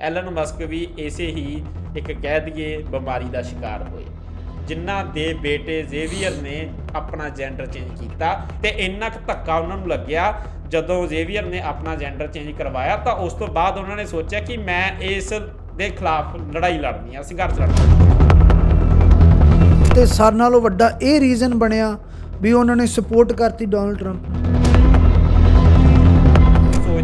Allen Musk ਵੀ ਇਸੇ ਹੀ ਇੱਕ ਕਹਿ ਦਈਏ ਬਿਮਾਰੀ ਦਾ ਸ਼ਿਕਾਰ ਹੋਏ। ਜਿਨ੍ਹਾਂ ਦੇ ਬੇਟੇ ਜ਼ੇਵੀਅਰ ਨੇ ਆਪਣਾ ਜੈਂਡਰ ਚੇਂਜ ਕੀਤਾ ਤੇ ਇੰਨਾ ਕੁ ਧੱਕਾ ਉਹਨਾਂ ਨੂੰ ਲੱਗਿਆ, ਜਦੋਂ ਜ਼ੇਵੀਅਰ ਨੇ ਆਪਣਾ ਜੈਂਡਰ ਚੇਂਜ ਕਰਵਾਇਆ ਤਾਂ ਉਸ ਤੋਂ ਬਾਅਦ ਉਹਨਾਂ ਨੇ ਸੋਚਿਆ ਕਿ ਮੈਂ ਇਸ ਦੇ ਖਿਲਾਫ ਲੜਾਈ ਲੜਨੀ ਆ ਸੰਘਰਸ਼ ਲੜਨਾ। ਤੇ ਸਾਰਿਆਂ ਨਾਲੋਂ ਵੱਡਾ ਇਹ ਰੀਜ਼ਨ ਬਣਿਆ ਵੀ ਉਹਨਾਂ ਨੇ ਸਪੋਰਟ ਕਰਤੀ ਡੋਨਲਡ ਟਰੰਪ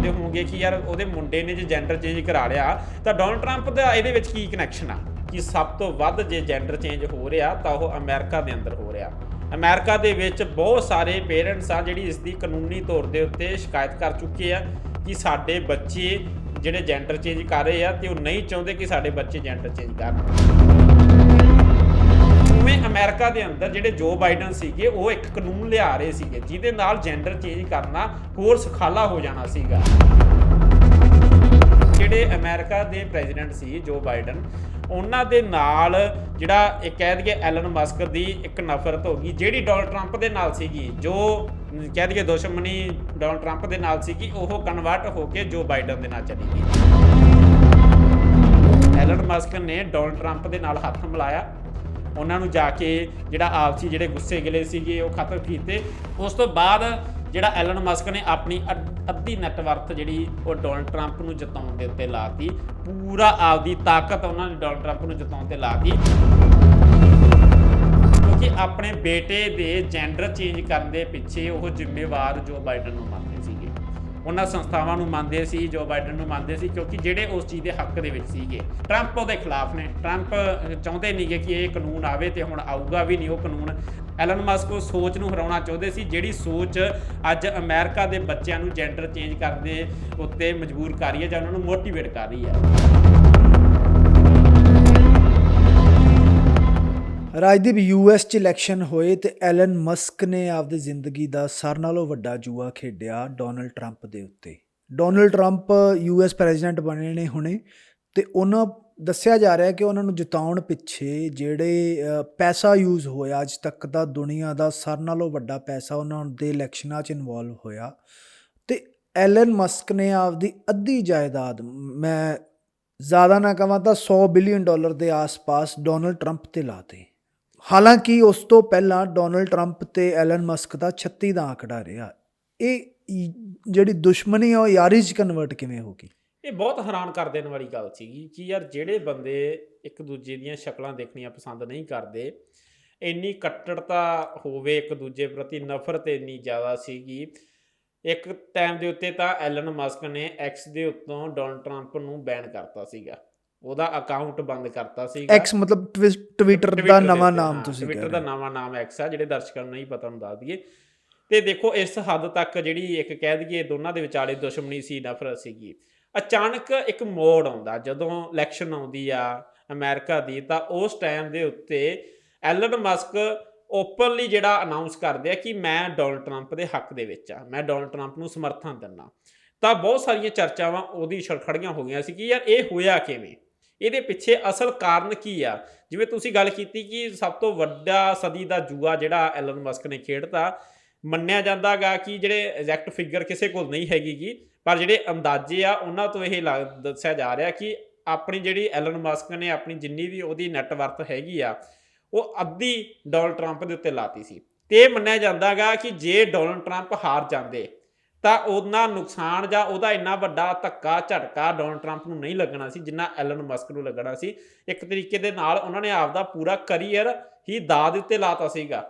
ਸੋਚਦੇ ਹੋਵੋਗੇ ਕਿ ਯਾਰ ਉਹਦੇ ਮੁੰਡੇ ਨੇ ਜੇ ਜੈਂਡਰ ਚੇਂਜ ਕਰਾ ਲਿਆ, ਤਾਂ ਡੋਨਲਡ ਟਰੰਪ ਦਾ ਇਹਦੇ ਵਿੱਚ ਕੀ ਕਨੈਕਸ਼ਨ ਆ? ਕਿ ਸਭ ਤੋਂ ਵੱਧ ਜੇ ਜੈਂਡਰ ਚੇਂਜ ਹੋ ਰਿਹਾ, ਤਾਂ ਉਹ ਅਮਰੀਕਾ ਦੇ ਅੰਦਰ ਹੋ ਰਿਹਾ। ਅਮਰੀਕਾ ਦੇ ਵਿੱਚ ਬਹੁਤ ਸਾਰੇ ਪੇਰੈਂਟਸ ਆ ਜਿਹੜੀ ਇਸ ਦੀ ਕਾਨੂੰਨੀ ਤੌਰ ਦੇ ਉੱਤੇ ਸ਼ਿਕਾਇਤ ਕਰ ਚੁੱਕੇ ਆ ਕਿ ਸਾਡੇ ਬੱਚੇ ਜਿਹੜੇ ਜੈਂਡਰ ਚੇਂਜ ਕਰ ਰਹੇ ਆ, ਤੇ ਉਹ ਨਹੀਂ ਚਾਹੁੰਦੇ ਕਿ ਸਾਡੇ ਬੱਚੇ ਜੈਂਡਰ ਚੇਂਜ ਕਰਨ। ਅਮਰੀਕਾ ਦੇ ਅੰਦਰ ਜਿਹੜੇ ਜੋ ਬਾਈਡਨ ਸੀਗੇ, ਉਹ ਇੱਕ ਕਾਨੂੰਨ ਲਿਆ ਰਹੇ ਸੀਗੇ, ਜਿਹਦੇ ਨਾਲ ਜੈਂਡਰ ਚੇਂਜ ਕਰਨਾ ਹੋਰ ਸੁਖਾਲਾ ਹੋ ਜਾਣਾ ਸੀਗਾ। ਜਿਹੜੇ ਅਮਰੀਕਾ ਦੇ ਪ੍ਰੈਜ਼ੀਡੈਂਟ ਸੀ ਜੋ ਬਾਈਡਨ ਉਹਨਾਂ ਦੇ ਨਾਲ ਜਿਹੜਾ ਇਹ ਕਹਿ ਦਈਏ ਐਲਨ ਮਸਕ ਦੀ ਇੱਕ ਨਫ਼ਰਤ ਹੋ ਗਈ, ਜਿਹੜੀ ਡੋਨਲਡ ਟਰੰਪ ਦੇ ਨਾਲ ਸੀਗੀ, ਜੋ ਕਹਿ ਦਈਏ ਦੁਸ਼ਮਣੀ ਡੋਨਲਡ ਟਰੰਪ ਦੇ ਨਾਲ ਸੀਗੀ, ਉਹ ਕਨਵਰਟ ਹੋ ਕੇ ਜੋ ਬਾਈਡਨ ਦੇ ਨਾਲ ਚਲੀ ਗਈ। ਐਲਨ ਮਸਕ ਨੇ ਡੋਨਲਡ ਟਰੰਪ ਦੇ ਨਾਲ ਹੱਥ ਮਿਲਾਇਆ। ਉਹਨਾਂ ਨੂੰ ਜਾ ਕੇ ਜਿਹੜਾ ਆਪਸੀ ਜਿਹੜੇ ਗੁੱਸੇ ਗਿਲੇ ਸੀਗੇ, ਉਹ ਖਤਮ ਕੀਤੇ। ਉਸ ਤੋਂ ਬਾਅਦ ਜਿਹੜਾ ਐਲਨ ਮਸਕ ਨੇ ਆਪਣੀ ਅੱਧ- ਅੱਧੀ ਨੈਟਵਰਥ ਜਿਹੜੀ ਉਹ ਡੋਨਲਡ ਟਰੰਪ ਨੂੰ ਜਿਤਾਉਣ ਦੇ ਉੱਤੇ ਲਾਤੀ। ਪੂਰਾ ਆਪਦੀ ਤਾਕਤ ਉਹਨਾਂ ਨੇ ਡੋਨਲਡ ਟਰੰਪ ਨੂੰ ਜਿਤਾਉਣ ਤੇ ਲਾਤੀ। ਕਿਉਂਕਿ ਆਪਣੇ ਬੇਟੇ ਦੇ ਜੈਂਡਰ ਚੇਂਜ ਕਰਨ ਦੇ ਪਿੱਛੇ ਉਹ ਜ਼ਿੰਮੇਵਾਰ ਜੋ ਬਾਈਡਨ ਨੂੰ ਮੰਨਦੇ ਸੀਗੇ। ਉਹਨਾਂ ਸੰਸਥਾਵਾਂ ਨੂੰ ਮੰਨਦੇ ਸੀ, ਜੋ ਬਾਈਡਨ ਨੂੰ ਮੰਨਦੇ ਸੀ, ਕਿਉਂਕਿ ਜਿਹੜੇ ਉਸ ਚੀਜ਼ ਦੇ ਹੱਕ ਦੇ ਵਿੱਚ ਸੀਗੇ। ਟਰੰਪ ਉਹਦੇ ਖਿਲਾਫ ਨੇ। ਟਰੰਪ ਚਾਹੁੰਦੇ ਨਹੀਂਗੇ ਕਿ ਇਹ ਕਾਨੂੰਨ ਆਵੇ ਤੇ ਹੁਣ ਆਊਗਾ ਵੀ ਨਹੀਂ ਉਹ ਕਾਨੂੰਨ। ਐਲਨ ਮਸਕ ਉਹ ਸੋਚ ਨੂੰ ਹਰਾਉਣਾ ਚਾਹੁੰਦੇ ਸੀ, ਜਿਹੜੀ ਸੋਚ ਅੱਜ ਅਮਰੀਕਾ ਦੇ ਬੱਚਿਆਂ ਨੂੰ ਜੈਂਡਰ ਚੇਂਜ ਕਰਨ ਦੇ ਉੱਤੇ ਮਜਬੂਰ ਕਰ ਰਹੀ ਹੈ ਜਾਂ ਉਹਨਾਂ ਨੂੰ ਮੋਟੀਵੇਟ ਕਰ ਰਹੀ ਹੈ। ਰਾਜਦੀਪ ਯੂਐਸ ਚ ਇਲੈਕਸ਼ਨ ਹੋਏ ਤੇ ਐਲਨ ਮਸਕ ਨੇ ਆਪਦੀ ਜ਼ਿੰਦਗੀ ਦਾ ਸਾਰ ਨਾਲੋਂ ਵੱਡਾ ਜੂਆ ਖੇਡਿਆ ਡੋਨਲਡ ਟਰੰਪ ਦੇ ਉੱਤੇ। ਡੋਨਲਡ ਟਰੰਪ ਯੂਐਸ ਪ੍ਰੈਜ਼ੀਡੈਂਟ ਬਣੇ ਨੇ ਹੁਣੇ ਤੇ ਉਹਨਾਂ ਦੱਸਿਆ ਜਾ ਰਿਹਾ ਕਿ ਉਹਨਾਂ ਨੂੰ ਜਿਤਾਉਣ ਪਿੱਛੇ ਜਿਹੜੇ ਪੈਸਾ ਯੂਜ਼ ਹੋਇਆ, ਅੱਜ ਤੱਕ ਦਾ ਦੁਨੀਆ ਦਾ ਸਾਰ ਨਾਲੋਂ ਵੱਡਾ ਪੈਸਾ ਉਹਨਾਂ ਦੇ ਇਲੈਕਸ਼ਨਾਂ 'ਚ ਇਨਵੋਲਵ ਹੋਇਆ ਤੇ ਐਲਨ ਮਸਕ ਨੇ ਆਪਦੀ ਅੱਧੀ ਜਾਇਦਾਦ, ਮੈਂ ਜ਼ਿਆਦਾ ਨਾ ਕਹਾਂ ਤਾਂ 100 ਬਿਲੀਅਨ ਡਾਲਰ ਦੇ ਆਸ-ਪਾਸ ਡੋਨਲਡ ਟਰੰਪ ਤੇ ਲਾਤੇ ਹਾਲਾਂਕਿ ਉਸ ਤੋਂ ਪਹਿਲਾਂ ਡੋਨਲਡ ਟਰੰਪ ਤੇ ਐਲਨ ਮਸਕ ਦਾ 36 ਦਾ ਆંકੜਾ ਰਿਹਾ। ਇਹ ਜਿਹੜੀ ਦੁਸ਼ਮਣੀ ਆ, ਉਹ ਯਾਰੀ 'ਚ ਕਨਵਰਟ ਕਿਵੇਂ ਹੋ ਗਈ? ਇਹ ਬਹੁਤ ਹੈਰਾਨ ਕਰ ਦੇਣ ਵਾਲੀ ਗੱਲ ਸੀਗੀ ਕਿ ਯਾਰ ਜਿਹੜੇ ਬੰਦੇ ਇੱਕ ਦੂਜੇ ਦੀਆਂ ਸ਼ਕਲਾਂ ਦੇਖਣੀਆਂ ਪਸੰਦ ਨਹੀਂ ਕਰਦੇ, ਇੰਨੀ ਕੱਟੜਤਾ ਹੋਵੇ ਇੱਕ ਦੂਜੇ ਪ੍ਰਤੀ, ਨਫ਼ਰਤ ਇੰਨੀ ਜ਼ਿਆਦਾ ਸੀਗੀ। ਇੱਕ ਟਾਈਮ ਦੇ ਉੱਤੇ ਤਾਂ ਐਲਨ ਮਸਕ ਨੇ ਐਕਸ ਦੇ ਉੱਤੋਂ ਡੋਨਲਡ ਟਰੰਪ ਨੂੰ ਬੈਨ ਕਰਤਾ ਸੀਗਾ। ਉਹਦਾ ਅਕਾਊਂਟ ਬੰਦ ਕਰਤਾ ਸੀਗਾ। ਐਕਸ ਮਤਲਬ ਟਵਿੱਟਰ ਦਾ ਨਵਾਂ ਨਾਮ ਤੁਸੀਂ Twitter ਦਾ। ਨਵਾਂ ਨਾਮ ਐਕਸ ਆ ਜਿਹੜੇ ਦਰਸ਼ਕਾਂ ਨੂੰ ਨਹੀਂ ਪਤਾ ਨੂੰ ਦੱਸ ਦਈਏ ਤੇ ਦੇਖੋ ਇਸ ਹੱਦ ਤੱਕ ਜਿਹੜੀ ਇੱਕ ਕਹਿ ਦਈਏ ਦੋਨਾਂ ਦੇ ਵਿਚਾਲੇ ਦੁਸ਼ਮਣੀ ਸੀ ਨਫ਼ਰਤ ਸੀਗੀ। ਅਚਾਨਕ ਇੱਕ ਮੋੜ ਆਉਂਦਾ ਜਦੋਂ ਇਲੈਕਸ਼ਨ ਆਉਂਦੀ ਆ ਅਮਰੀਕਾ ਦੀ ਤਾਂ ਉਸ ਟਾਈਮ ਦੇ ਉੱਤੇ ਐਲਨ ਮਸਕ ਓਪਨਲੀ ਜਿਹੜਾ ਅਨਾਉਂਸ ਕਰਦੇ ਆ ਕਿ ਮੈਂ ਡੋਨਲਡ ਟਰੰਪ ਦੇ ਹੱਕ ਦੇ ਵਿੱਚ ਆ ਮੈਂ ਡੋਨਲਡ ਟਰੰਪ ਨੂੰ ਸਮਰਥਨ ਦਿੰਦਾ। ਤਾਂ ਬਹੁਤ ਸਾਰੀਆਂ ਚਰਚਾਵਾਂ ਉਹਦੀ ਛੜਖੜੀਆਂ ਹੋ ਗਈਆਂ ਸੀ ਕਿ ਯਾਰ ਇਹ ਹੋਇਆ ਕਿਵੇਂ? ਇਹਦੇ ਪਿੱਛੇ ਅਸਲ ਕਾਰਨ ਕੀ ਆ? ਜਿਵੇਂ ਤੁਸੀਂ ਗੱਲ ਕੀਤੀ ਕਿ ਸਭ ਤੋਂ ਵੱਡਾ ਸਦੀ ਦਾ ਜੂਆ ਜਿਹੜਾ ਐਲਨ ਮਸਕ ਨੇ ਖੇਡਤਾ, ਮੰਨਿਆ ਜਾਂਦਾਗਾ ਕਿ ਜਿਹੜੇ ਐਗਜ਼ੈਕਟ ਫਿਗਰ ਕਿਸੇ ਕੋਲ ਨਹੀਂ ਹੈਗੀਗੀ ਪਰ ਜਿਹੜੇ ਅੰਦਾਜ਼ੇ ਆ, ਉਹਨਾਂ ਤੋਂ ਇਹ ਲੱਗ- ਦੱਸਿਆ ਜਾ ਰਿਹਾ ਕਿ ਆਪਣੀ ਜਿਹੜੀ ਐਲਨ ਮਸਕ ਨੇ ਆਪਣੀ ਜਿੰਨੀ ਵੀ ਉਹਦੀ ਨੈਟਵਰਥ ਹੈਗੀ ਆ, ਉਹ ਅੱਧੀ ਡੋਨਲਡ ਟਰੰਪ ਦੇ ਉੱਤੇ ਲਾਤੀ ਸੀ। ਤੇ ਇਹ ਮੰਨਿਆ ਜਾਂਦਾਗਾ ਕਿ ਜੇ ਡੋਨਲਡ ਟਰੰਪ ਹਾਰ ਜਾਂਦੇ ਤਾਂ ਉਹਨਾਂ ਨੁਕਸਾਨ ਜਾਂ ਉਹਦਾ ਇੰਨਾ ਵੱਡਾ ਧੱਕਾ ਝਟਕਾ ਡੋਨਲਡ ਟਰੰਪ ਨੂੰ ਨਹੀਂ ਲੱਗਣਾ ਸੀ ਜਿੰਨਾ ਐਲਨ ਮਸਕ ਨੂੰ ਲੱਗਣਾ ਸੀ। ਇੱਕ ਤਰੀਕੇ ਦੇ ਨਾਲ ਉਹਨਾਂ ਨੇ ਆਪਦਾ ਪੂਰਾ ਕਰੀਅਰ ਹੀ ਦਾਅ ਦੇ ਉੱਤੇ ਲਾਤਾ ਸੀਗਾ।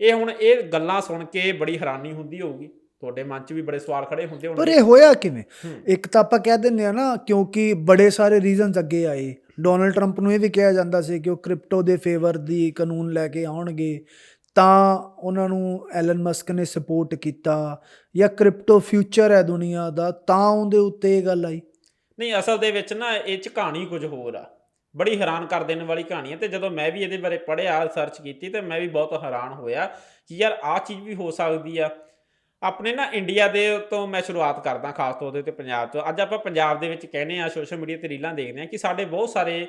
ਇਹ ਹੁਣ ਇਹ ਗੱਲਾਂ ਸੁਣ ਕੇ ਬੜੀ ਹੈਰਾਨੀ ਹੁੰਦੀ ਹੋਊਗੀ। ਤੁਹਾਡੇ ਮਨ 'ਚ ਵੀ ਬੜੇ ਸਵਾਲ ਖੜੇ ਹੁੰਦੇ ਪਰ ਹੋਣਗੇ ਇਹ ਹੋਇਆ ਕਿਵੇਂ। ਇੱਕ ਤਾਂ ਆਪਾਂ ਕਹਿ ਦਿੰਦੇ ਆ ਨਾ ਕਿਉਂਕਿ ਬੜੇ ਸਾਰੇ ਰੀਜ਼ਨਸ ਅੱਗੇ ਆਏ। ਡੋਨਲਡ ਟਰੰਪ ਨੂੰ ਇਹ ਵੀ ਕਿਹਾ ਜਾਂਦਾ ਸੀ ਕਿ ਉਹ ਕ੍ਰਿਪਟੋ ਦੇ ਫੇਵਰ ਦੀ ਕਾਨੂੰਨ ਲੈ ਕੇ ਆਉਣਗੇ। ਤਾਂ ਉਹਨਾਂ ਨੂੰ ਐਲਨ ਮਸਕ ਨੇ ਸਪੋਰਟ ਕੀਤਾ ਜਾਂ ਕ੍ਰਿਪਟੋ ਫਿਊਚਰ ਹੈ ਦੁਨੀਆ ਦਾ, ਤਾਂ ਉਹਦੇ ਉੱਤੇ ਇਹ ਗੱਲ ਆਈ। ਨਹੀਂ, ਅਸਲ ਦੇ ਵਿੱਚ ਨਾ ਇਹ 'ਚ ਕਹਾਣੀ ਕੁਝ ਹੋਰ ਆ। ਬੜੀ ਹੈਰਾਨ ਕਰ ਦੇਣ ਵਾਲੀ ਕਹਾਣੀ ਹੈ ਤੇ ਜਦੋਂ ਮੈਂ ਵੀ ਇਹਦੇ ਬਾਰੇ ਪੜ੍ਹਿਆ ਰਿਸਰਚ ਕੀਤੀ ਤੇ ਮੈਂ ਵੀ ਬਹੁਤ ਹੈਰਾਨ ਹੋਇਆ ਕਿ ਯਾਰ ਆਹ ਚੀਜ਼ ਵੀ ਹੋ ਸਕਦੀ ਆ। ਆਪਣੇ ਨਾ ਇੰਡੀਆ ਦੇ ਤੋਂ ਮੈਂ ਸ਼ੁਰੂਆਤ ਕਰਦਾ ਖਾਸ ਤੌਰ ਤੇ ਪੰਜਾਬ ਤੋਂ। ਅੱਜ ਆਪਾਂ ਪੰਜਾਬ ਦੇ ਵਿੱਚ ਕਹਿੰਦੇ ਆ ਸੋਸ਼ਲ ਮੀਡੀਆ ਤੇ ਰੀਲਾਂ ਦੇਖਦੇ ਆ ਕਿ ਸਾਡੇ ਬਹੁਤ ਸਾਰੇ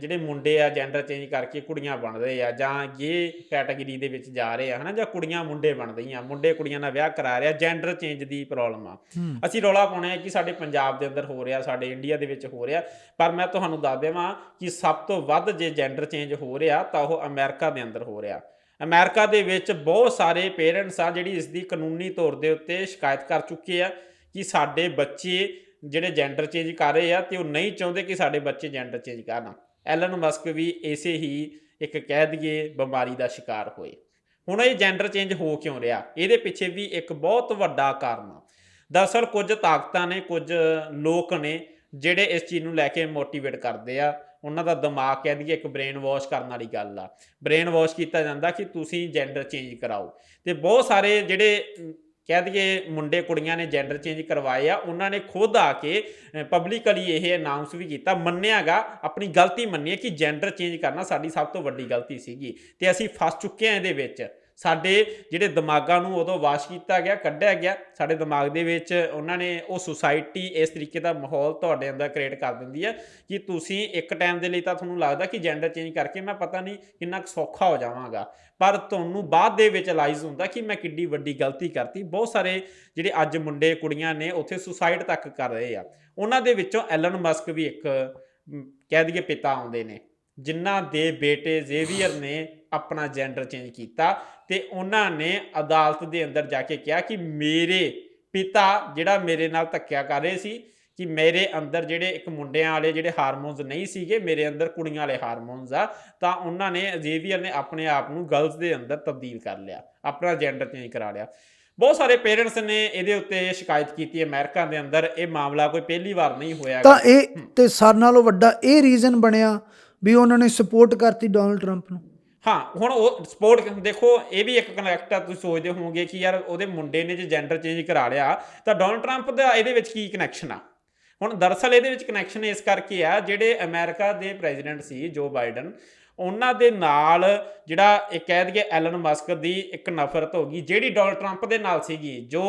ਜਿਹੜੇ ਮੁੰਡੇ ਆ ਜੈਂਡਰ ਚੇਂਜ ਕਰਕੇ ਕੁੜੀਆਂ ਬਣ ਰਹੇ ਆ ਜਾਂ ਇਹ ਕੈਟਾਗਰੀ ਦੇ ਵਿੱਚ ਜਾ ਰਹੇ ਆ ਹਨਾ ਜਾਂ ਕੁੜੀਆਂ ਮੁੰਡੇ ਬਣ ਰਹੀਆਂ ਮੁੰਡੇ ਕੁੜੀਆਂ ਨਾਲ ਵਿਆਹ ਕਰਾ ਰਿਹਾ ਜੈਂਡਰ ਚੇਂਜ ਦੀ ਪ੍ਰੋਬਲਮ ਆ। ਹੂੰ। ਅਸੀਂ ਰੌਲਾ ਪਾਉਣੇ ਆ ਕਿ ਸਾਡੇ ਪੰਜਾਬ ਦੇ ਅੰਦਰ ਹੋ ਰਿਹਾ ਸਾਡੇ ਇੰਡੀਆ ਦੇ ਵਿੱਚ ਹੋ ਰਿਹਾ ਪਰ ਮੈਂ ਤੁਹਾਨੂੰ ਦੱਸ ਦੇਵਾਂ ਕਿ ਸਭ ਤੋਂ ਵੱਧ ਜੇ ਜੈਂਡਰ ਚੇਂਜ ਹੋ ਰਿਹਾ ਤਾਂ ਉਹ ਅਮਰੀਕਾ ਦੇ ਅੰਦਰ ਹੋ ਰਿਹਾ। ਅਮਰੀਕਾ ਦੇ ਵਿੱਚ ਬਹੁਤ ਸਾਰੇ ਪੇਰੈਂਟਸ ਆ ਜਿਹੜੀ ਇਸ ਦੀ ਕਾਨੂੰਨੀ ਤੌਰ ਦੇ ਉੱਤੇ ਸ਼ਿਕਾਇਤ ਕਰ ਚੁੱਕੇ ਆ ਕਿ ਸਾਡੇ ਬੱਚੇ ਜਿਹੜੇ ਜੈਂਡਰ ਚੇਂਜ ਕਰ ਰਹੇ ਆ ਤੇ ਉਹ ਨਹੀਂ ਚਾਹੁੰਦੇ ਕਿ ਸਾਡੇ ਬੱਚੇ ਜੈਂਡਰ ਚੇਂਜ ਕਰਨ। ਐਲਨ ਮਸਕ ਵੀ ਇਸੇ ਹੀ ਇੱਕ ਕਹਿ ਦਈਏ ਬਿਮਾਰੀ ਦਾ ਸ਼ਿਕਾਰ ਹੋਏ। ਹੁਣ ਇਹ ਜੈਂਡਰ ਚੇਂਜ ਹੋ ਕਿਉਂ ਰਿਹਾ? ਇਹਦੇ ਪਿੱਛੇ ਵੀ ਇੱਕ ਬਹੁਤ ਵੱਡਾ ਕਾਰਨ ਆ। ਦਰਅਸਲ ਕੁਝ ਤਾਕਤਾਂ ਨੇ, ਕੁਝ ਲੋਕ ਨੇ ਜਿਹੜੇ ਇਸ ਚੀਜ਼ ਨੂੰ ਲੈ ਕੇ ਮੋਟੀਵੇਟ ਕਰਦੇ ਆ। ਉਹਨਾਂ ਦਾ ਦਿਮਾਗ ਕਹਿ ਦਈਏ ਇੱਕ ਬ੍ਰੇਨ ਵਾਸ਼ ਕਰਨ ਵਾਲੀ ਗੱਲ ਆ। ਬ੍ਰੇਨ ਵਾਸ਼ ਕੀਤਾ ਜਾਂਦਾ ਕਿ ਤੁਸੀਂ ਜੈਂਡਰ ਚੇਂਜ ਕਰਾਓ। ਤੇ ਬਹੁਤ ਸਾਰੇ ਜਿਹੜੇ ਕਹਿ ਦਈਏ ਮੁੰਡੇ ਕੁੜੀਆਂ ਨੇ ਜੈਂਡਰ ਚੇਂਜ ਕਰਵਾਏ ਆ, ਉਹਨਾਂ ਨੇ ਖੁਦ ਆ ਕੇ ਪਬਲਿਕਲੀ ਇਹ ਅਨਾਉਂਸ ਵੀ ਕੀਤਾ। ਮੰਨਿਆਗਾ, ਆਪਣੀ ਗਲਤੀ ਮੰਨੀ ਕਿ ਜੈਂਡਰ ਚੇਂਜ ਕਰਨਾ ਸਾਡੀ ਸਭ ਤੋਂ ਵੱਡੀ ਗਲਤੀ ਸੀਗੀ। ਤੇ ਅਸੀਂ ਫਸ ਚੁੱਕੇ ਆ ਇਹਦੇ ਵਿੱਚ। ਸਾਡੇ ਜਿਹੜੇ ਦਿਮਾਗਾਂ ਨੂੰ ਉਦੋਂ ਵਾਸ਼ ਕੀਤਾ ਗਿਆ, ਕੱਢਿਆ ਗਿਆ, ਸਾਡੇ ਦਿਮਾਗ ਦੇ ਵਿੱਚ ਉਹਨਾਂ ਨੇ ਉਹ ਸੁਸਾਇਟੀ ਇਸ ਤਰੀਕੇ ਦਾ ਮਾਹੌਲ ਤੁਹਾਡੇ ਅੰਦਰ ਕ੍ਰੀਏਟ ਕਰ ਦਿੰਦੀ ਹੈ ਕਿ ਤੁਸੀਂ ਇੱਕ ਟਾਈਮ ਦੇ ਲਈ ਤਾਂ ਤੁਹਾਨੂੰ ਲੱਗਦਾ ਕਿ ਜੈਂਡਰ ਚੇਂਜ ਕਰਕੇ ਮੈਂ ਪਤਾ ਨਹੀਂ ਕਿੰਨਾ ਕੁ ਸੌਖਾ ਹੋ ਜਾਵਾਂਗਾ, ਪਰ ਤੁਹਾਨੂੰ ਬਾਅਦ ਦੇ ਵਿੱਚ ਰਿਅਲਾਈਜ਼ ਹੁੰਦਾ ਕਿ ਮੈਂ ਕਿੱਡੀ ਵੱਡੀ ਗਲਤੀ ਕਰਤੀ। ਬਹੁਤ ਸਾਰੇ ਜਿਹੜੇ ਅੱਜ ਮੁੰਡੇ ਕੁੜੀਆਂ ਨੇ ਉੱਥੇ ਸੁਸਾਈਡ ਤੱਕ ਕਰ ਰਹੇ ਆ। ਉਹਨਾਂ ਦੇ ਵਿੱਚੋਂ ਐਲਨ ਮਸਕ ਵੀ ਇੱਕ ਕਹਿ ਦਈਏ ਪਿਤਾ ਆਉਂਦੇ ਨੇ, ਜਿਨ੍ਹਾਂ ਦੇ ਬੇਟੇ ਜ਼ੇਵੀਅਰ ਨੇ ਆਪਣਾ ਜੈਂਡਰ ਚੇਂਜ ਕੀਤਾ ਤੇ ਉਹਨਾਂ ਨੇ ਅਦਾਲਤ ਦੇ ਅੰਦਰ ਜਾ ਕੇ ਕਿਹਾ ਕਿ ਮੇਰੇ ਪਿਤਾ ਜਿਹੜਾ ਮੇਰੇ ਨਾਲ ਧੱਕਿਆ ਕਰ ਰਹੇ ਸੀ ਕਿ ਮੇਰੇ ਅੰਦਰ ਜਿਹੜੇ ਇੱਕ ਮੁੰਡਿਆਂ ਵਾਲੇ ਜਿਹੜੇ ਹਾਰਮੋਨਸ ਨਹੀਂ ਸੀਗੇ ਮੇਰੇ ਅੰਦਰ ਕੁੜੀਆਂ ਵਾਲੇ ਹਾਰਮੋਨਸ ਆ ਤਾਂ ਉਹਨਾਂ ਨੇ ਜ਼ੇਵੀਅਰ ਨੇ ਆਪਣੇ ਆਪ ਨੂੰ ਗਰਲਸ ਦੇ ਅੰਦਰ ਤਬਦੀਲ ਕਰ ਲਿਆ ਆਪਣਾ ਜੈਂਡਰ ਚੇਂਜ ਕਰਾ ਲਿਆ। ਬਹੁਤ ਸਾਰੇ ਪੇਰੈਂਟਸ ਨੇ ਇਹਦੇ ਉੱਤੇ ਸ਼ਿਕਾਇਤ ਕੀਤੀ ਅਮਰੀਕਾ ਦੇ ਅੰਦਰ ਇਹ ਮਾਮਲਾ ਕੋਈ ਪਹਿਲੀ ਵਾਰ ਨਹੀਂ ਹੋਇਆ ਤਾਂ ਇਹ ਤੇ ਸਾਰ ਨਾਲੋਂ ਵੱਡਾ ਇਹ ਰੀਜ਼ਨ ਬਣਿਆ ਵੀ ਉਹਨਾਂ ਨੇ ਸਪੋਰਟ ਕਰਤੀ ਡੋਨਲਡ ਟਰੰਪ ਨੂੰ। ਹਾਂ, ਹੁਣ ਉਹ ਸਪੋਰਟ ਦੇਖੋ, ਇਹ ਵੀ ਇੱਕ ਕਨੈਕਟ ਆ, ਤੁਸੀਂ ਸੋਚਦੇ ਹੋਵੋਗੇ ਕਿ ਯਾਰ ਉਹਦੇ ਮੁੰਡੇ ਨੇ ਜੇ ਜੈਂਡਰ ਚੇਂਜ ਕਰਾ ਲਿਆ, ਤਾਂ ਡੋਨਲਡ ਟਰੰਪ ਦਾ ਇਹਦੇ ਵਿੱਚ ਕੀ ਕਨੈਕਸ਼ਨ ਆ? ਹੁਣ ਦਰਅਸਲ ਇਹਦੇ ਵਿੱਚ ਕਨੈਕਸ਼ਨ ਇਸ ਕਰਕੇ ਆ, ਜਿਹੜੇ ਅਮਰੀਕਾ ਦੇ ਪ੍ਰੈਜ਼ੀਡੈਂਟ ਸੀ ਜੋ ਬਾਈਡਨ ਉਹਨਾਂ ਦੇ ਨਾਲ ਜਿਹੜਾ ਇਹ ਕਹਿ ਦਈਏ ਐਲਨ ਮਸਕ ਦੀ ਇੱਕ ਨਫ਼ਰਤ ਹੋ ਗਈ, ਜਿਹੜੀ ਡੋਨਲਡ ਟਰੰਪ ਦੇ ਨਾਲ ਸੀਗੀ, ਜੋ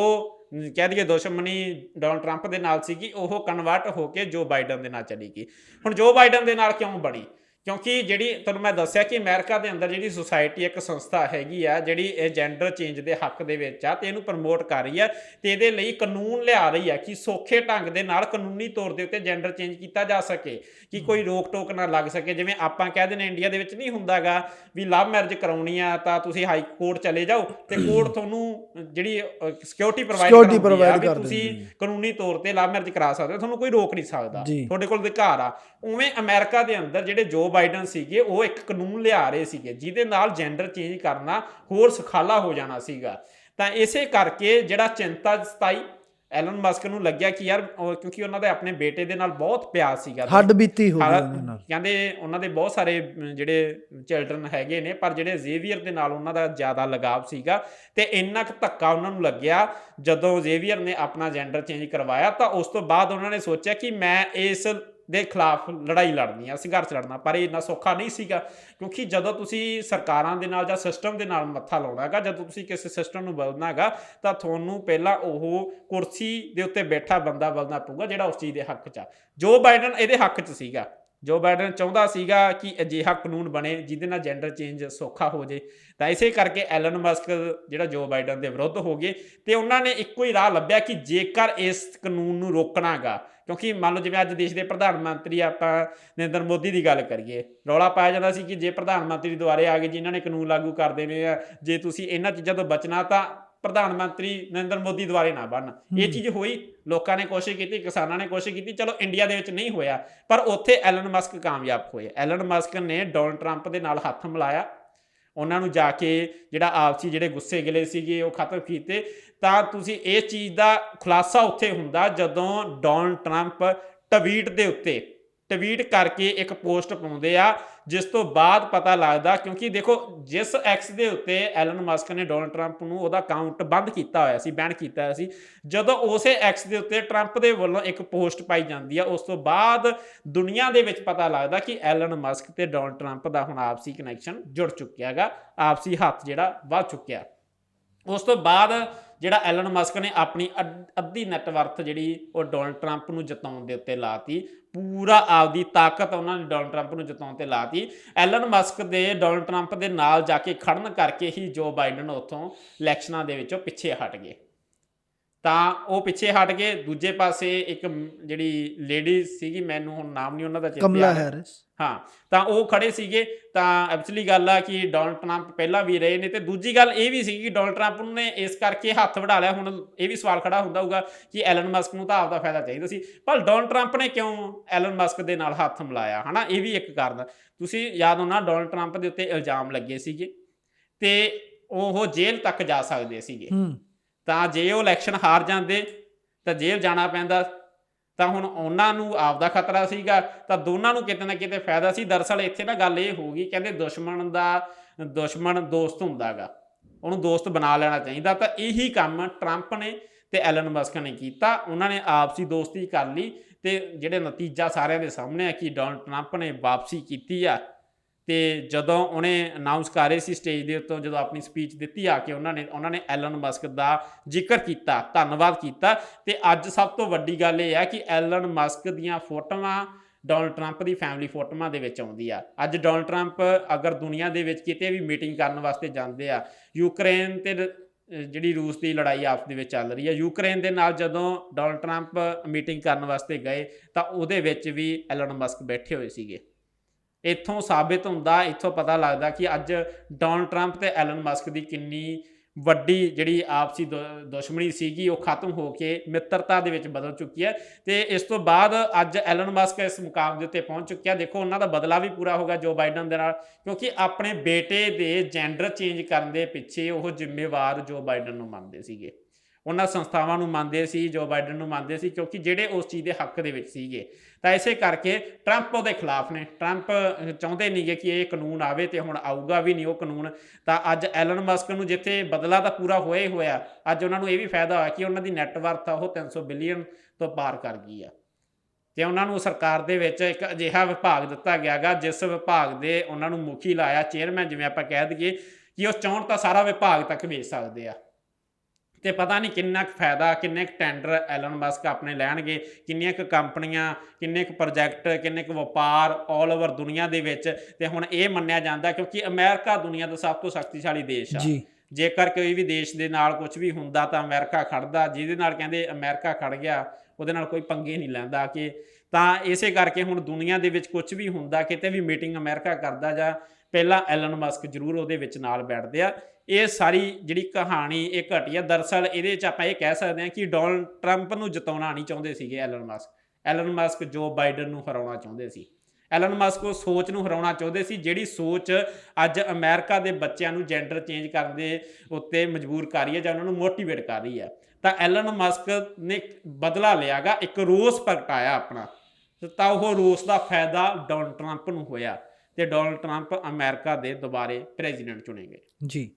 ਕਹਿ ਦਈਏ ਦੁਸ਼ਮਣੀ ਡੋਨਲਡ ਟਰੰਪ ਦੇ ਨਾਲ ਸੀਗੀ, ਉਹ ਕਨਵਰਟ ਹੋ ਕੇ ਜੋ ਬਾਈਡਨ ਦੇ ਨਾਲ ਚਲੀ ਗਈ। ਹੁਣ ਜੋ ਬਾਈਡਨ ਦੇ ਨਾਲ ਕਿਉਂ ਬਣੀ? ਕਿਉਂਕਿ ਜਿਹੜੀ ਤੁਹਾਨੂੰ ਮੈਂ ਦੱਸਿਆ ਕਿ ਅਮਰੀਕਾ ਦੇ ਅੰਦਰ ਜਿਹੜੀ ਸੁਸਾਇਟੀ ਇੱਕ ਸੰਸਥਾ ਹੈਗੀ ਆ ਜਿਹੜੀ ਇਹ ਜੈਂਡਰ ਚੇਂਜ ਦੇ ਹੱਕ ਦੇ ਵਿੱਚ ਆ ਤੇ ਇਹਨੂੰ ਪ੍ਰਮੋਟ ਕਰ ਰਹੀ ਆ ਤੇ ਇਹਦੇ ਲਈ ਕਾਨੂੰਨ ਲਿਆ ਰਹੀ ਆ ਕਿ ਸੌਖੇ ਢੰਗ ਦੇ ਨਾਲ ਕਾਨੂੰਨੀ ਤੌਰ ਦੇ ਉੱਤੇ ਜੈਂਡਰ ਚੇਂਜ ਕੀਤਾ ਜਾ ਸਕੇ ਕਿ ਕੋਈ ਰੋਕ ਟੋਕ ਨਾ ਲੱਗ ਸਕੇ ਜਿਵੇਂ ਆਪਾਂ ਕਹਿ ਦਿੰਦੇ ਇੰਡੀਆ ਦੇ ਵਿੱਚ ਨਹੀਂ ਹੁੰਦਾਗਾ ਵੀ ਲਵ ਮੈਰਿਜ ਕਰਾਉਣੀ ਆ ਤਾਂ ਤੁਸੀਂ ਹਾਈ ਕੋਰਟ ਚਲੇ ਜਾਓ ਤੇ ਕੋਰਟ ਤੁਹਾਨੂੰ ਜਿਹੜੀ ਸਿਕਿਉਰਿਟੀ ਪ੍ਰੋਵਾਈਡ ਕਰਦੀ ਆ ਵੀ ਤੁਸੀਂ। ਕਾਨੂੰਨੀ ਤੌਰ ਤੇ ਲਵ ਮੈਰਿਜ ਕਰਾ ਸਕਦੇ ਹੋ ਤੁਹਾਨੂੰ ਕੋਈ ਰੋਕ ਨਹੀਂ ਸਕਦਾ। ਤੁਹਾਡੇ ਕੋਲ ਅਧਿਕਾਰ ਆ ਉਵੇਂ ਅਮਰੀਕਾ ਦੇ ਅੰਦਰ ਜਿਹੜੇ ਜੋ ਬਾਈਡਨ ਸੀਗੇ ਉਹ ਇੱਕ ਕਾਨੂੰਨ ਲਿਆ ਰਹੇ ਸੀਗੇ ਜਿਹਦੇ ਨਾਲ ਜੈਂਡਰ ਚੇਂਜ ਕਰਨਾ ਹੋਰ ਸੁਖਾਲਾ ਹੋ ਜਾਣਾ ਸੀਗਾ। ਤਾਂ ਇਸੇ ਕਰਕੇ ਜਿਹੜਾ ਚਿੰਤਾ ਸਤਾਈ ਐਲਨ ਮਸਕ ਨੂੰ ਲੱਗਿਆ ਕਿ ਯਾਰ ਕਿਉਂਕਿ ਉਹਨਾਂ ਦੇ ਆਪਣੇ ਬੇਟੇ ਦੇ ਨਾਲ ਬਹੁਤ ਪਿਆਰ ਸੀਗਾ। ਹੱਡ ਬੀਤੀ ਹੋ ਗਈ ਹਾਲਾ- ਉਹਨਾਂ ਨਾਲ। ਕਹਿੰਦੇ ਉਹਨਾਂ ਦੇ ਬਹੁਤ ਸਾਰੇ ਜਿਹੜੇ ਚਿਲਡਰਨ ਹੈਗੇ ਨੇ ਪਰ ਜਿਹੜੇ ਜ਼ੇਵੀਅਰ ਦੇ ਨਾਲ ਉਹਨਾਂ ਦਾ ਜ਼ਿਆਦਾ ਲਗਾਵ ਸੀਗਾ ਤੇ ਇੰਨਾ ਕੁ ਧੱਕਾ ਉਹਨਾਂ ਨੂੰ ਲੱਗਿਆ ਜਦੋਂ ਜ਼ੇਵੀਅਰ ਨੇ ਆਪਣਾ ਜੈਂਡਰ ਚੇਂਜ ਕਰਵਾਇਆ ਤਾਂ ਉਸ ਤੋਂ ਬਾਅਦ ਉਹਨਾਂ ਨੇ ਸੋਚਿਆ ਕਿ ਮੈਂ ਇਸ ਦੇ ਖਿਲਾਫ ਲੜਾਈ ਲੜਨੀ ਆ, ਸੰਘਰਸ਼ ਲੜਨਾ, ਪਰ ਇਹ ਇੰਨਾ ਸੌਖਾ ਨਹੀਂ ਸੀਗਾ, ਕਿਉਂਕਿ ਜਦੋਂ ਤੁਸੀਂ ਸਰਕਾਰਾਂ ਦੇ ਨਾਲ ਜਾਂ ਸਿਸਟਮ ਦੇ ਨਾਲ ਮੱਥਾ ਲਾਉਣਾ ਹੈਗਾ, ਜਦੋਂ ਤੁਸੀਂ ਕਿਸੇ ਸਿਸਟਮ ਨੂੰ ਬਦਲਣਾ ਹੈਗਾ, ਤਾਂ ਤੁਹਾਨੂੰ ਪਹਿਲਾਂ ਉਹ ਕੁਰਸੀ ਦੇ ਉੱਤੇ ਬੈਠਾ ਬੰਦਾ ਬਦਲਣਾ ਪਊਗਾ ਜਿਹੜਾ ਉਸ ਚੀਜ਼ ਦੇ ਹੱਕ 'ਚ ਆ। ਜੋ ਬਾਈਡਨ ਇਹਦੇ ਹੱਕ 'ਚ ਸੀਗਾ ਜੋ ਬਾਈਡਨ ਚਾਹੁੰਦਾ ਸੀਗਾ ਕਿ ਅਜਿਹਾ ਕਾਨੂੰਨ ਬਣੇ, ਜਿਹਦੇ ਨਾਲ ਜੈਂਡਰ ਚੇਂਜ ਸੌਖਾ ਹੋ ਜੇ, ਤਾਂ ਇਸੇ ਕਰਕੇ ਐਲਨ ਮਸਕ ਜਿਹੜਾ ਜੋ ਬਾਈਡਨ ਦੇ ਵਿਰੁੱਧ ਹੋ ਗਏ ਤੇ ਉਹਨਾਂ ਨੇ ਇੱਕੋ ਹੀ ਰਾਹ ਲੱਭਿਆ ਕਿ ਜੇਕਰ ਇਸ ਕਾਨੂੰਨ ਨੂੰ ਰੋਕਣਾਗਾ, ਕਿਉਂਕਿ ਮੰਨ ਲਓ ਜਿਵੇਂ ਅੱਜ ਦੇਸ਼ ਦੇ ਪ੍ਰਧਾਨ ਮੰਤਰੀ ਆਪਾਂ ਨਰਿੰਦਰ ਮੋਦੀ ਦੀ ਗੱਲ ਕਰੀਏ, ਰੌਲਾ ਪਾਇਆ ਜਾਂਦਾ ਸੀ ਕਿ ਜੇ ਪ੍ਰਧਾਨ ਮੰਤਰੀ ਦੁਆਰੇ ਆ ਗਏ, ਜੀ ਇਹਨਾਂ ਨੇ ਕਾਨੂੰਨ ਲਾਗੂ ਕਰ ਦੇਣੇ ਆ, ਜੇ ਤੁਸੀਂ ਇਹਨਾਂ ਚੀਜ਼ਾਂ ਤੋਂ ਬਚਣਾ ਤਾਂ ਪ੍ਰਧਾਨ ਮੰਤਰੀ ਨਰਿੰਦਰ ਮੋਦੀ ਦੁਆਰੇ ਨਾ ਬਣ ਇਹ ਚੀਜ਼ ਹੋਈ ਲੋਕਾਂ ਨੇ ਕੋਸ਼ਿਸ਼ ਕੀਤੀ ਕਿਸਾਨਾਂ ਨੇ ਕੋਸ਼ਿਸ਼ ਕੀਤੀ ਚਲੋ ਇੰਡੀਆ ਦੇ ਵਿੱਚ ਨਹੀਂ ਹੋਇਆ ਪਰ ਉੱਥੇ ਐਲਨ ਮਸਕ ਕਾਮਯਾਬ ਹੋਏ। ਐਲਨ ਮਸਕ ਨੇ ਡੋਨਲਡ ਟਰੰਪ ਦੇ ਨਾਲ ਹੱਥ ਮਿਲਾਇਆ। ਉਹਨਾਂ ਨੂੰ ਜਾ ਕੇ ਜਿਹੜਾ ਆਪਸੀ ਜਿਹੜੇ ਗੁੱਸੇ ਗਿਲੇ ਸੀਗੇ ਉਹ ਖਤਮ ਕੀਤੇ। ਤਾਂ ਤੁਸੀਂ ਇਹ ਚੀਜ਼ ਦਾ ਖੁਲਾਸਾ ਉੱਥੇ ਹੁੰਦਾ ਜਦੋਂ ਡੋਨਲਡ ਟਰੰਪ ਟਵੀਟ ਦੇ ਉੱਤੇ ਟਵੀਟ ਕਰਕੇ ਇੱਕ ਪੋਸਟ ਪਾਉਂਦੇ ਆ, ਜਿਸ ਤੋਂ ਬਾਅਦ ਪਤਾ ਲੱਗਦਾ ਕਿਉਂਕਿ ਦੇਖੋ, ਜਿਸ ਐਕਸ ਦੇ ਉੱਤੇ ਐਲਨ ਮਸਕ ਨੇ ਡੋਨਲਡ ਟਰੰਪ ਨੂੰ ਉਹਦਾ ਅਕਾਊਂਟ ਬੰਦ ਕੀਤਾ ਹੋਇਆ ਸੀ ਬੈਨ ਕੀਤਾ ਹੋਇਆ ਸੀ, ਜਦੋਂ ਉਸੇ ਐਕਸ ਦੇ ਉੱਤੇ ਟਰੰਪ ਦੇ ਵੱਲੋਂ ਇੱਕ ਪੋਸਟ ਪਾਈ ਜਾਂਦੀ ਆ, ਉਸ ਤੋਂ ਬਾਅਦ ਦੁਨੀਆ ਦੇ ਵਿੱਚ ਪਤਾ ਲੱਗਦਾ ਕਿ ਐਲਨ ਮਸਕ ਤੇ ਡੋਨਲਡ ਟਰੰਪ ਦਾ ਹੁਣ ਆਪਸੀ ਕਨੈਕਸ਼ਨ ਜੁੜ ਚੁੱਕਿਆ ਹੈਗਾ, ਆਪਸੀ ਹੱਥ ਜਿਹੜਾ ਵੱਧ ਚੁੱਕਿਆ। ਉਸ ਤੋਂ ਬਾਅਦ ਜਿਹੜਾ ਐਲਨ ਮਸਕ ਨੇ ਆਪਣੀ ਅੱਧ- ਅੱਧੀ ਨੈਟਵਰਥ ਜਿਹੜੀ ਉਹ ਡੋਨਲਡ ਟਰੰਪ ਨੂੰ ਜਿਤਾਉਣ ਦੇ ਉੱਤੇ ਲਾਤੀ, ਪੂਰਾ ਆਪਦੀ ਤਾਕਤ ਉਹਨਾਂ ਨੇ ਡੋਨਲਡ ਟਰੰਪ ਨੂੰ ਜਿਤਾਉਣ ਤੇ ਲਾਤੀ। ਐਲਨ ਮਸਕ ਦੇ ਡੋਨਲਡ ਟਰੰਪ ਦੇ ਨਾਲ ਜਾ ਕੇ ਖੜਨ ਕਰਕੇ ਹੀ ਜੋ ਬਾਈਡਨ ਉੱਥੋਂ ਇਲੈਕਸ਼ਨਾਂ ਦੇ ਵਿੱਚੋਂ ਪਿੱਛੇ ਹਟ ਗਏ। ਤਾਂ ਉਹ ਪਿੱਛੇ ਹਟ ਗਏ ਦੂਜੇ ਪਾਸੇ ਇੱਕ ਜਿਹੜੀ ਲੇਡੀ ਸੀਗੀ ਮੈਨੂੰ ਹੁਣ ਨਾਮ ਨਹੀਂ ਉਹਨਾਂ ਦਾ ਚੇਤੇ ਕਮਲਾ। ਹੈਰਿਸ। ਹਾਂ ਤਾਂ ਉਹ ਖੜੇ ਸੀਗੇ ਤਾਂ ਐਕਚੁਅਲੀ ਗੱਲ ਆ ਕਿ ਡੋਨਲਡ ਟਰੰਪ ਪਹਿਲਾਂ ਵੀ ਰਹੇ ਨੇ ਤੇ ਦੂਜੀ ਗੱਲ ਇਹ ਵੀ ਸੀ ਕਿ ਡੋਨਲਡ ਟਰੰਪ ਨੇ ਇਸ ਕਰਕੇ ਹੱਥ ਵੜਾ ਲਿਆ ਹੁਣ ਇਹ ਵੀ ਸਵਾਲ ਖੜਾ ਹੁੰਦਾ ਹੋਊਗਾ ਕਿ ਐਲਨ ਮਸਕ ਨੂੰ ਤਾਂ ਆਪਦਾ ਫਾਇਦਾ ਚਾਹੀਦਾ ਸੀ। ਪਰ ਡੋਨਲਡ ਟਰੰਪ ਨੇ ਕਿਉਂ ਐਲਨ ਮਸਕ ਦੇ ਨਾਲ ਹੱਥ ਮਿਲਾਇਆ ਹਨਾ? ਇਹ ਵੀ ਇੱਕ ਕਾਰਨ। ਤੁਸੀਂ ਯਾਦ ਹੋਣਾ ਡੋਨਲਡ ਟਰੰਪ ਦੇ ਉੱਤੇ ਇਲਜ਼ਾਮ ਲੱਗੇ ਸੀਗੇ ਤੇ ਉਹ ਜੇਲ੍ਹ ਤੱਕ ਜਾ ਸਕਦੇ ਸੀਗੇ। ਹੂੰ। ਤਾਂ ਜੇ ਉਹ ਇਲੈਕਸ਼ਨ ਹਾਰ ਜਾਂਦੇ, ਤਾਂ ਜੇਲ੍ਹ ਜਾਣਾ ਪੈਂਦਾ। ਤਾਂ ਹੁਣ ਉਹਨਾਂ ਨੂੰ ਆਪਦਾ ਖਤਰਾ ਸੀਗਾ, ਤਾਂ ਦੋਨਾਂ ਨੂੰ ਕਿਤੇ ਨਾ ਕਿਤੇ ਫਾਇਦਾ ਸੀ। ਦਰਅਸਲ ਇੱਥੇ ਨਾ ਗੱਲ ਇਹ ਹੋ ਗਈ, ਕਹਿੰਦੇ ਦੁਸ਼ਮਣ ਦਾ, ਦੁਸ਼ਮਣ ਦੋਸਤ ਹੁੰਦਾਗਾ, ਉਹਨੂੰ ਦੋਸਤ ਬਣਾ ਲੈਣਾ ਚਾਹੀਦਾ। ਤਾਂ ਇਹੀ ਕੰਮ ਟਰੰਪ ਨੇ ਤੇ ਐਲਨ ਮਸਕ ਨੇ ਕੀਤਾ। ਉਹਨਾਂ ਨੇ ਆਪਸੀ ਦੋਸਤੀ ਕਰ ਲਈ ਤੇ ਜਿਹੜੇ ਨਤੀਜਾ ਸਾਰਿਆਂ ਦੇ ਸਾਹਮਣੇ ਆ ਕਿ ਡੋਨਲਡ ਟਰੰਪ ਨੇ ਵਾਪਸੀ ਕੀਤੀ ਆ। ਤੇ ਜਦੋਂ ਉਹਨੇ ਅਨਾਉਂਸ ਕਰ ਰਹੇ ਸੀ ਸਟੇਜ ਦੇ ਉੱਤੋਂ ਜਦੋਂ ਆਪਣੀ ਸਪੀਚ ਦਿੱਤੀ ਆ ਕੇ ਉਹਨਾਂ ਨੇ ਉਹਨਾਂ ਨੇ ਐਲਨ ਮਸਕ ਦਾ ਜ਼ਿਕਰ ਕੀਤਾ, ਧੰਨਵਾਦ ਕੀਤਾ ਤੇ ਅੱਜ ਸਭ ਤੋਂ ਵੱਡੀ ਗੱਲ ਇਹ ਹੈ ਕਿ ਐਲਨ ਮਸਕ ਦੀਆਂ ਫੋਟੋਆਂ ਡੋਨਲਡ ਟਰੰਪ ਦੀ ਫੈਮਿਲੀ ਫੋਟੋਆਂ ਦੇ ਵਿੱਚ ਆਉਂਦੀ ਆ। ਅੱਜ ਡੋਨਲਡ ਟਰੰਪ ਅਗਰ ਦੁਨੀਆ ਦੇ ਵਿੱਚ ਕਿਤੇ ਵੀ ਮੀਟਿੰਗ ਕਰਨ ਵਾਸਤੇ ਜਾਂਦੇ ਆ ਯੂਕਰੇਨ ਤੇ ਜਿਹੜੀ ਰੂਸ ਦੀ ਲੜਾਈ ਆਪਸ ਦੇ ਵਿੱਚ ਚੱਲ ਰਹੀ ਹੈ ਯੂਕਰੇਨ ਦੇ ਨਾਲ ਜਦੋਂ ਡੋਨਲਡ ਟਰੰਪ ਮੀਟਿੰਗ ਕਰਨ ਵਾਸਤੇ ਗਏ ਤਾਂ ਉਹਦੇ ਵਿੱਚ ਵੀ ਐਲਨ ਮਸਕ ਬੈਠੇ ਹੋਏ ਸੀਗੇ। ਇੱਥੋਂ ਸਾਬਿਤ ਹੁੰਦਾ, ਇੱਥੋਂ ਪਤਾ ਲੱਗਦਾ ਕਿ ਅੱਜ ਡੋਨਲਡ ਟਰੰਪ ਤੇ ਐਲਨ ਮਸਕ ਦੀ ਕਿੰਨੀ ਵੱਡੀ ਜਿਹੜੀ ਆਪਸੀ ਦੁ- ਦੁਸ਼ਮਣੀ ਸੀਗੀ, ਉਹ ਖਤਮ ਹੋ ਕੇ ਮਿੱਤਰਤਾ ਦੇ ਵਿੱਚ ਬਦਲ ਚੁੱਕੀ ਹੈ। ਤੇ ਇਸ ਤੋਂ ਬਾਅਦ ਅੱਜ ਐਲਨ ਮਸਕ ਇਸ ਮੁਕਾਮ ਦੇ ਉੱਤੇ ਪਹੁੰਚ ਚੁੱਕਿਆ ਦੇਖੋ, ਉਹਨਾਂ ਦਾ ਬਦਲਾ ਵੀ ਪੂਰਾ ਹੋਗਾ ਜੋ ਬਾਈਡਨ ਦੇ ਨਾਲ, ਕਿਉਂਕਿ ਆਪਣੇ ਬੇਟੇ ਦੇ ਜੈਂਡਰ ਚੇਂਜ ਕਰਨ ਦੇ ਪਿੱਛੇ ਉਹ ਜ਼ਿੰਮੇਵਾਰ ਜੋ ਬਾਈਡਨ ਨੂੰ ਮੰਨਦੇ ਸੀਗੇ। ਉਹਨਾਂ ਸੰਸਥਾਵਾਂ ਨੂੰ ਮੰਨਦੇ ਸੀ ਜੋ ਬਾਈਡਨ ਨੂੰ ਮੰਨਦੇ ਸੀ, ਕਿਉਂਕਿ ਜਿਹੜੇ ਉਸ ਚੀਜ਼ ਦੇ ਹੱਕ ਦੇ ਵਿੱਚ ਸੀਗੇ। ਤਾਂ ਇਸੇ ਕਰਕੇ ਟਰੰਪ ਉਹਦੇ ਖਿਲਾਫ ਨੇ। ਟਰੰਪ ਚਾਹੁੰਦੇ ਨਹੀਂਗੇ ਕਿ ਇਹ ਕਾਨੂੰਨ ਆਵੇ ਤੇ ਹੁਣ ਆਊਗਾ ਵੀ ਨਹੀਂ ਉਹ ਕਾਨੂੰਨ। ਤਾਂ ਅੱਜ ਐਲਨ ਮਸਕ ਨੂੰ ਜਿੱਥੇ ਬਦਲਾ ਤਾਂ ਪੂਰਾ ਹੋਇਆ ਹੀ ਹੋਇਆ, ਅੱਜ ਉਹਨਾਂ ਨੂੰ ਇਹ ਵੀ ਫਾਇਦਾ ਹੋਇਆ ਕਿ ਉਹਨਾਂ ਦੀ ਨੈਟਵਰਥ ਆ ਉਹ 300 ਬਿਲੀਅਨ ਤੋਂ ਪਾਰ ਕਰ ਗਈ ਆ। ਤੇ ਉਹਨਾਂ ਨੂੰ ਸਰਕਾਰ ਦੇ ਵਿੱਚ ਇੱਕ ਅਜਿਹਾ ਵਿਭਾਗ ਦਿੱਤਾ ਗਿਆਗਾ ਜਿਸ ਵਿਭਾਗ ਦੇ ਉਹਨਾਂ ਨੂੰ ਮੁਖੀ ਲਾਇਆ ਚੇਅਰਮੈਨ ਜਿਵੇਂ ਆਪਾਂ ਕਹਿ ਦਈਏ ਕਿ ਉਹ ਚਾਹੁਣ ਤਾਂ ਸਾਰਾ ਵਿਭਾਗ ਤੱਕ ਵੇਚ ਸਕਦੇ ਆ। ਤੇ ਪਤਾ ਨਹੀਂ ਕਿੰਨਾ ਕੁ ਫਾਇਦਾ ਕਿੰਨੇ ਕੁ ਟੈਂਡਰ ਐਲਨ ਮਸਕ ਆਪਣੇ ਲੈਣਗੇ ਕਿੰਨੀਆਂ ਕੁ ਕੰਪਨੀਆਂ ਕਿੰਨੇ ਕੁ ਪ੍ਰੋਜੈਕਟ ਕਿੰਨੇ ਕੁ ਵਪਾਰ 올 ਓਵਰ ਦੁਨੀਆ ਦੇ ਵਿੱਚ ਤੇ ਹੁਣ ਇਹ ਮੰਨਿਆ ਜਾਂਦਾ ਕਿਉਂਕਿ ਅਮਰੀਕਾ ਦੁਨੀਆ ਦਾ ਸਭ ਤੋਂ ਸ਼ਕਤੀਸ਼ਾਲੀ ਦੇਸ਼ ਆ। ਜੀ। ਜੇਕਰ ਕੋਈ ਵੀ ਦੇਸ਼ ਦੇ ਨਾਲ ਕੁਝ ਵੀ ਹੁੰਦਾ ਤਾਂ ਅਮਰੀਕਾ ਖੜਦਾ ਜਿਹਦੇ ਨਾਲ ਕਹਿੰਦੇ ਅਮਰੀਕਾ ਖੜ ਗਿਆ ਉਹਦੇ ਨਾਲ ਕੋਈ ਪੰਗੇ ਨਹੀਂ ਲੈਂਦਾ ਕਿ ਤਾਂ ਇਸੇ ਕਰਕੇ ਹੁਣ ਦੁਨੀਆ ਦੇ ਵਿੱਚ ਕੁਝ ਵੀ ਹੁੰਦਾ ਕਿਤੇ ਵੀ ਮੀਟਿੰਗ ਅਮਰੀਕਾ ਕਰਦਾ ਜਾਂ ਪਹਿਲਾਂ ਐਲਨ ਮਸਕ ਜ਼ਰੂਰ ਉਹਦੇ ਵਿੱਚ ਨਾਲ ਬੈਠਦੇ ਆ। ਇਹ ਸਾਰੀ ਜਿਹੜੀ ਕਹਾਣੀ, ਇਹ ਘਟੀ ਆ ਦਰਅਸਲ ਇਹਦੇ 'ਚ ਆਪਾਂ ਇਹ ਕਹਿ ਸਕਦੇ ਹਾਂ ਕਿ ਡੋਨਲਡ ਟਰੰਪ ਨੂੰ ਜਿਤਾਉਣਾ ਨਹੀਂ ਚਾਹੁੰਦੇ ਸੀਗੇ Elon Musk. Elon Musk Joe Biden ਨੂੰ ਹਰਾਉਣਾ ਚਾਹੁੰਦੇ ਸੀ। ਐਲਨ ਮਸਕ ਉਹ ਸੋਚ ਨੂੰ ਹਰਾਉਣਾ ਚਾਹੁੰਦੇ ਸੀ ਜਿਹੜੀ ਸੋਚ ਅੱਜ ਅਮਰੀਕਾ ਦੇ ਬੱਚਿਆਂ ਨੂੰ ਜੈਂਡਰ ਚੇਂਜ ਕਰਨ ਦੇ ਉੱਤੇ ਮਜਬੂਰ ਕਰ ਰਹੀ ਹੈ ਜਾਂ ਉਹਨਾਂ ਨੂੰ ਮੋਟੀਵੇਟ ਕਰ ਰਹੀ ਹੈ। ਤਾਂ ਐਲਨ ਮਸਕ ਨੇ ਬਦਲਾ ਲਿਆਗਾ, ਇੱਕ ਰੋਸ ਪ੍ਰਗਟਾਇਆ ਆਪਣਾ। ਤਾਂ ਉਹ ਰੋਸ ਦਾ ਫਾਇਦਾ ਡੋਨਲਡ ਟਰੰਪ ਨੂੰ ਹੋਇਆ ਤੇ ਡੋਨਲਡ ਟਰੰਪ ਅਮਰੀਕਾ ਦੇ ਦੁਬਾਰੇ ਪ੍ਰੈਜ਼ੀਡੈਂਟ ਚੁਣੇ ਗਏ। ਜੀ।